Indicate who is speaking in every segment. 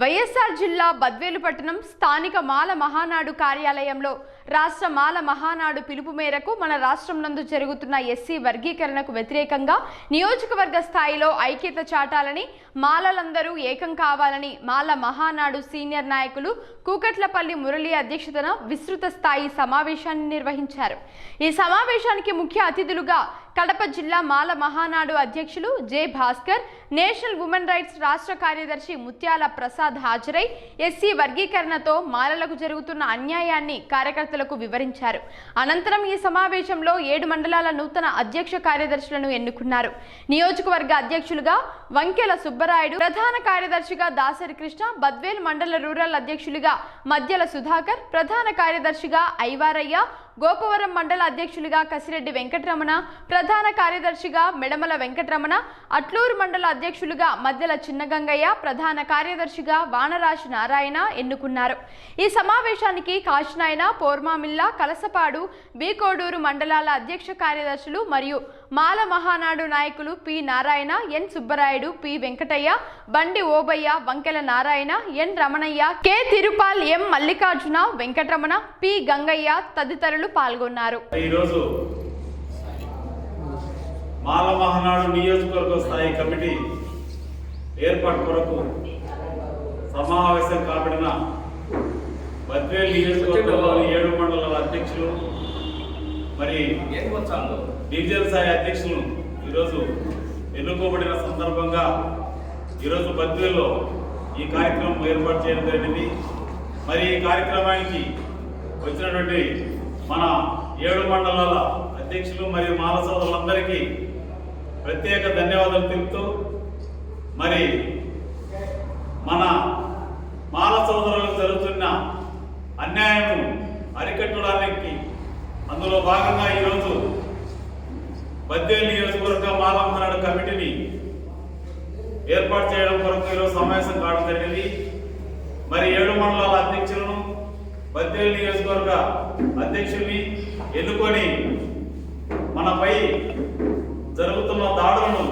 Speaker 1: వైఎస్ఆర్ జిల్లా బద్వేలు పట్టణం స్థానిక మాల మహానాడు కార్యాలయంలో రాష్ట్ర మాల మహానాడు పిలుపు మేరకు మన రాష్ట్రం నందు జరుగుతున్న ఎస్సీ వర్గీకరణకు వ్యతిరేకంగా నియోజకవర్గ స్థాయిలో ఐక్యత చాటాలని మాలలందరూ ఏకం కావాలని మాల మహానాడు సీనియర్ నాయకులు కూకట్లపల్లి మురళి అధ్యక్షతన విస్తృత స్థాయి సమావేశాన్ని నిర్వహించారు. ఈ సమావేశానికి ముఖ్య అతిథులుగా కడప జిల్లా మాల మహానాడు అధ్యక్షులు J Bhaskar national women rights రాష్ట్ర కార్యదర్శి ముత్యాల ప్రసాద్ హాజరై ఎస్సీ వర్గీకరణతో మాలలకు జరుగుతున్న అన్యాయాన్ని కార్యకర్తలకు వివరించారు. అనంతరం ఈ సమావేశంలో ఏడు మండలాల నూతన అధ్యక్ష కార్యదర్శులను ఎన్నుకున్నారు. నియోజకవర్గ అధ్యక్షులుగా వంకెల సుబ్బరాయుడు ప్రధాన కార్యదర్శిగా దాసరి కృష్ణ బద్వేల్ మండల రూరల్ అధ్యక్షులుగా మధ్యల సుధాకర్ ప్రధాన కార్యదర్శిగా ఐవారయ్య గోపవరం మండల అధ్యక్షులుగా కసిరెడ్డి వెంకటరమణ ప్రధాన కార్యదర్శిగా మెడమల వెంకటరమణ అట్లూరు మండల అధ్యక్షులుగా మధ్యల చిన్నగంగయ్య ప్రధాన కార్యదర్శిగా వానరాజు నారాయణ ఎన్నుకున్నారు. ఈ సమావేశానికి కాశినాయన పోర్మామిల్లా కలసపాడు బీకోడూరు మండలాల అధ్యక్ష కార్యదర్శులు మరియు మాల మహానాడు నాయకులు P Narayana N Subbarayudu P Venkataiah Bandi Obaiah Vankela Narayana N Ramanaiah K Tirupal M Mallikarjuna Venkataramana P Gangaiah తదితరులు పాల్గొన్నారు.
Speaker 2: ఈరోజు మాల మహానాడు నియోజకవర్గ స్థాయి కమిటీ ఏర్పాటు కొరకు సమావేశం కాబడిన బద్వేల్ నియోజకవర్గంలోని ఏడు మండలాల అధ్యక్షులు మరి డివిజన్ స్థాయి అధ్యక్షులు ఈరోజు ఎన్నుకోబడిన సందర్భంగా ఈరోజు బద్వేల్లో ఈ కార్యక్రమం ఏర్పాటు చేయడం జరిగింది. మరి ఈ కార్యక్రమానికి వచ్చినటువంటి మన ఏడు మండలాల అధ్యక్షులు మరియు మాల సోదరులందరికీ ప్రత్యేక ధన్యవాదాలు తెలుపుతూ మరి మన మాల సోదరులకు జరుగుతున్న అన్యాయం అరికట్టడానికి అందులో భాగంగా ఈరోజు బద్వేలు నియోజకవర్గ మాల మహానాడు కమిటీని ఏర్పాటు చేయడం కొరకు ఈరోజు సమావేశం కావడం జరిగింది. మరి ఏడు మండలాల అధ్యక్షులను బద్దేలు నియోజకవర్గ అధ్యక్షుల్ని ఎన్నుకొని మనపై జరుగుతున్న దాడులను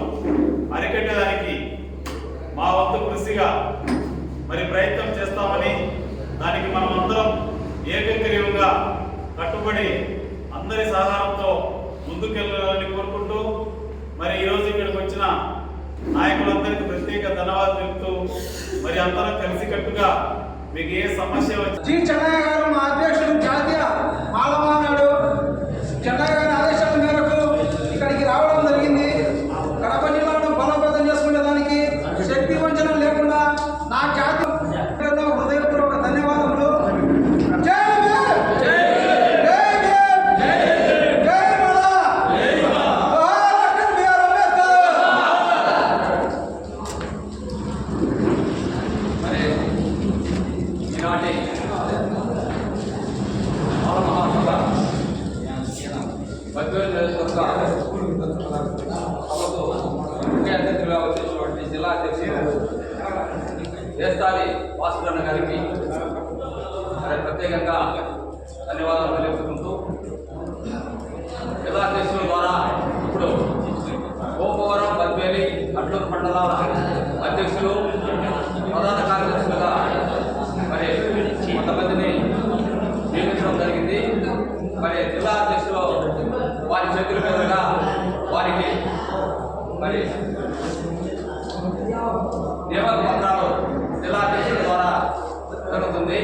Speaker 2: అరికట్టడానికి మా వంతు కృషిగా మరి ప్రయత్నం చేస్తామని దానికి మనమందరం ఏకగ్రీవంగా కట్టుబడి అందరి సహకారంతో ముందుకెళ్ళాలని కోరుకుంటూ మరి ఈరోజు ఇక్కడికి వచ్చిన నాయకులందరికీ ప్రత్యేక ధన్యవాదాలు తెలుపుతూ మరి అందరం కలిసికట్టుగా మీకు ఏ సమస్య వచ్చి
Speaker 3: మా అధ్యక్షుడు జాతీయ
Speaker 4: దేస్తాలి భాస్కరణ గారికి ప్రత్యేకంగా ధన్యవాదాలు తెలియజేసుకుంటూ జిల్లా ద్వారా ఇప్పుడు గోపవరం బద్వేలి అట్లూరు మండలాల అధ్యక్షులు ప్రధాన కార్యదర్శులుగా మరి కొంతమందిని నియమించడం జరిగింది మరి జిల్లా అధ్యక్షులు వారి చేతుల మీదుగా వారికి మరి నియామక పత్రాలు జిల్లా అధ్యక్షుల ద్వారా జరుగుతుంది?